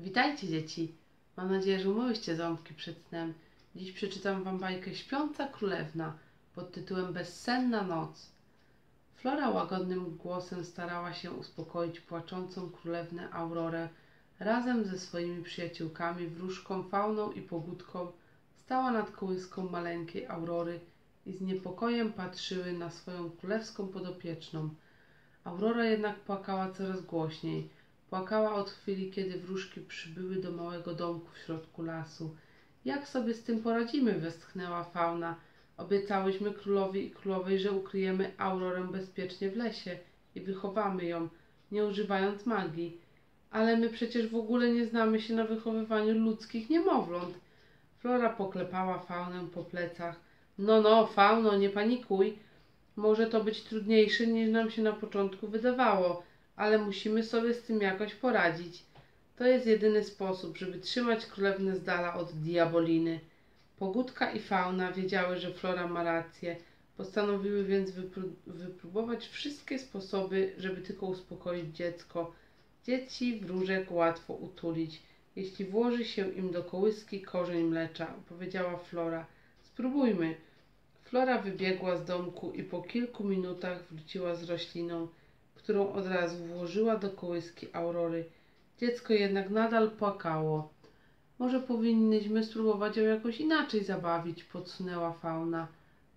Witajcie dzieci. Mam nadzieję, że umyłyście ząbki przed snem. Dziś przeczytam wam bajkę Śpiąca Królewna pod tytułem Bezsenna noc. Flora łagodnym głosem starała się uspokoić płaczącą królewnę Aurorę. Razem ze swoimi przyjaciółkami, wróżką, fauną i pogódką stała nad kołyską maleńkiej Aurory i z niepokojem patrzyły na swoją królewską podopieczną. Aurora jednak płakała coraz głośniej. Płakała od chwili, kiedy wróżki przybyły do małego domku w środku lasu. Jak sobie z tym poradzimy? westchnęła fauna. Obiecałyśmy królowi i królowej, że ukryjemy Aurorę bezpiecznie w lesie i wychowamy ją, nie używając magii. Ale my przecież w ogóle nie znamy się na wychowywaniu ludzkich niemowląt. Flora poklepała faunę po plecach. No, no, fauno, nie panikuj. Może to być trudniejsze niż nam się na początku wydawało, ale musimy sobie z tym jakoś poradzić. To jest jedyny sposób, żeby trzymać królewnę z dala od diaboliny. Pogódka i fauna wiedziały, że Flora ma rację. Postanowiły więc wypró- wypróbować wszystkie sposoby, żeby tylko uspokoić dziecko. Dzieci wróżek łatwo utulić, jeśli włoży się im do kołyski korzeń mlecza, powiedziała Flora. Spróbujmy. Flora wybiegła z domku i po kilku minutach wróciła z rośliną, którą od razu włożyła do kołyski Aurory. Dziecko jednak nadal płakało. Może powinnyśmy spróbować ją jakoś inaczej zabawić, podsunęła fauna.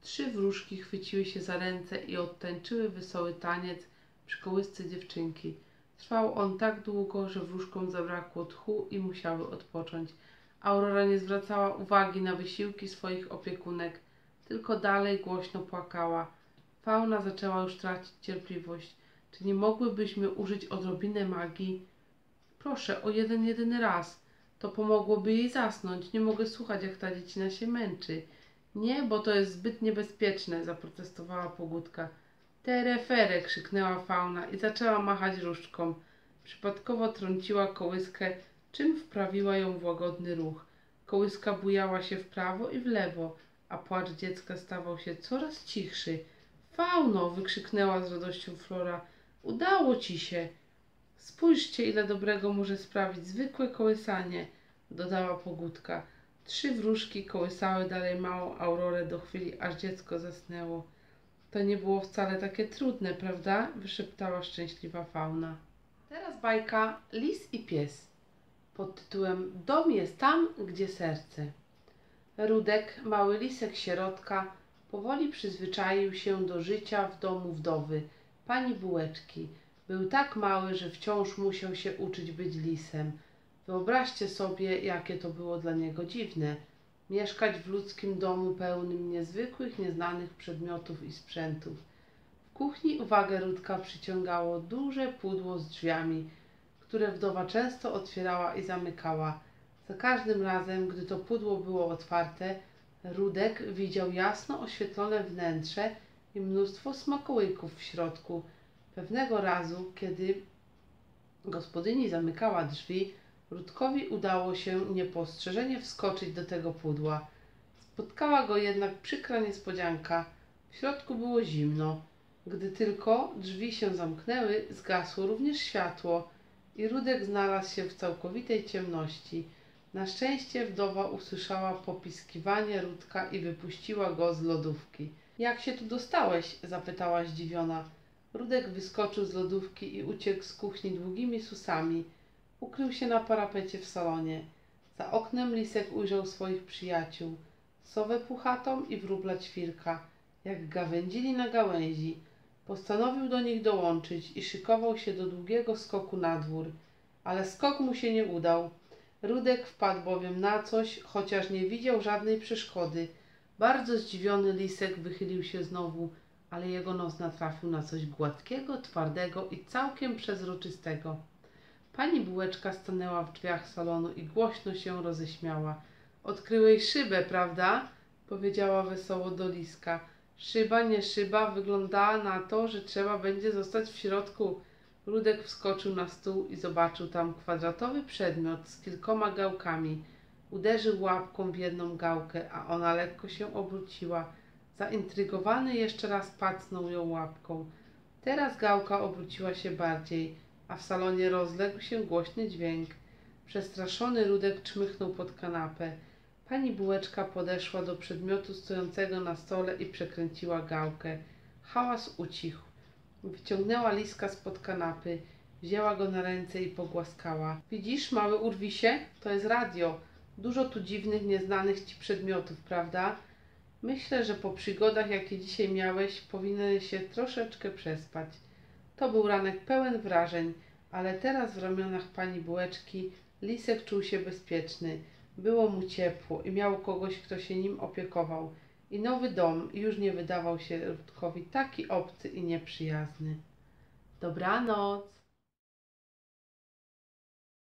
Trzy wróżki chwyciły się za ręce i odtańczyły wesoły taniec przy kołysce dziewczynki. Trwał on tak długo, że wróżkom zabrakło tchu i musiały odpocząć. Aurora nie zwracała uwagi na wysiłki swoich opiekunek, tylko dalej głośno płakała. Fauna zaczęła już tracić cierpliwość. Czy nie mogłybyśmy użyć odrobinę magii? Proszę, o jeden, jedyny raz. To pomogłoby jej zasnąć. Nie mogę słuchać, jak ta dziecina się męczy. Nie, bo to jest zbyt niebezpieczne, zaprotestowała Pogódka. Terefere, krzyknęła fauna i zaczęła machać różdżką. Przypadkowo trąciła kołyskę, czym wprawiła ją w łagodny ruch. Kołyska bujała się w prawo i w lewo, a płacz dziecka stawał się coraz cichszy. Fauno! wykrzyknęła z radością Flora. Udało ci się! Spójrzcie, ile dobrego może sprawić zwykłe kołysanie, dodała Pogódka. Trzy wróżki kołysały dalej małą Aurorę do chwili, aż dziecko zasnęło. To nie było wcale takie trudne, prawda? wyszeptała szczęśliwa fauna. Teraz bajka Lis i pies pod tytułem Dom jest tam, gdzie serce. Rudek, mały lisek sierotka, powoli przyzwyczaił się do życia w domu wdowy, pani Bułeczki. Był tak mały, że wciąż musiał się uczyć być lisem. Wyobraźcie sobie, jakie to było dla niego dziwne. Mieszkać w ludzkim domu pełnym niezwykłych, nieznanych przedmiotów i sprzętów. W kuchni uwagę Rudka przyciągało duże pudło z drzwiami, które wdowa często otwierała i zamykała. Za każdym razem, gdy to pudło było otwarte, Rudek widział jasno oświetlone wnętrze i mnóstwo smakołyków w środku. Pewnego razu, kiedy gospodyni zamykała drzwi, Rudkowi udało się niepostrzeżenie wskoczyć do tego pudła. Spotkała go jednak przykra niespodzianka. W środku było zimno. Gdy tylko drzwi się zamknęły, zgasło również światło i Rudek znalazł się w całkowitej ciemności. Na szczęście wdowa usłyszała popiskiwanie Rudka i wypuściła go z lodówki. Jak się tu dostałeś? zapytała zdziwiona. Rudek wyskoczył z lodówki i uciekł z kuchni długimi susami. Ukrył się na parapecie w salonie. Za oknem lisek ujrzał swoich przyjaciół. Sowę puchatą i wróbla ćwirka, jak gawędzili na gałęzi. Postanowił do nich dołączyć i szykował się do długiego skoku na dwór. Ale skok mu się nie udał. Rudek wpadł bowiem na coś, chociaż nie widział żadnej przeszkody. Bardzo zdziwiony lisek wychylił się znowu, ale jego nos natrafił na coś gładkiego, twardego i całkiem przezroczystego. Pani bułeczka stanęła w drzwiach salonu i głośno się roześmiała. Odkryłeś szybę, prawda? powiedziała wesoło do liska. Szyba, nie szyba, wyglądała na to, że trzeba będzie zostać w środku. Rudek wskoczył na stół i zobaczył tam kwadratowy przedmiot z kilkoma gałkami. Uderzył łapką w jedną gałkę, a ona lekko się obróciła. Zaintrygowany jeszcze raz pacnął ją łapką. Teraz gałka obróciła się bardziej, a w salonie rozległ się głośny dźwięk. Przestraszony Rudek czmychnął pod kanapę. Pani Bułeczka podeszła do przedmiotu stojącego na stole i przekręciła gałkę. Hałas ucichł. Wyciągnęła liska spod kanapy, wzięła go na ręce i pogłaskała. Widzisz, mały urwisie? To jest radio. Dużo tu dziwnych, nieznanych ci przedmiotów, prawda? Myślę, że po przygodach, jakie dzisiaj miałeś, powinieneś się troszeczkę przespać. To był ranek pełen wrażeń, ale teraz w ramionach pani Bułeczki Lisek czuł się bezpieczny. Było mu ciepło i miał kogoś, kto się nim opiekował. I nowy dom już nie wydawał się Rudkowi taki obcy i nieprzyjazny. Dobranoc.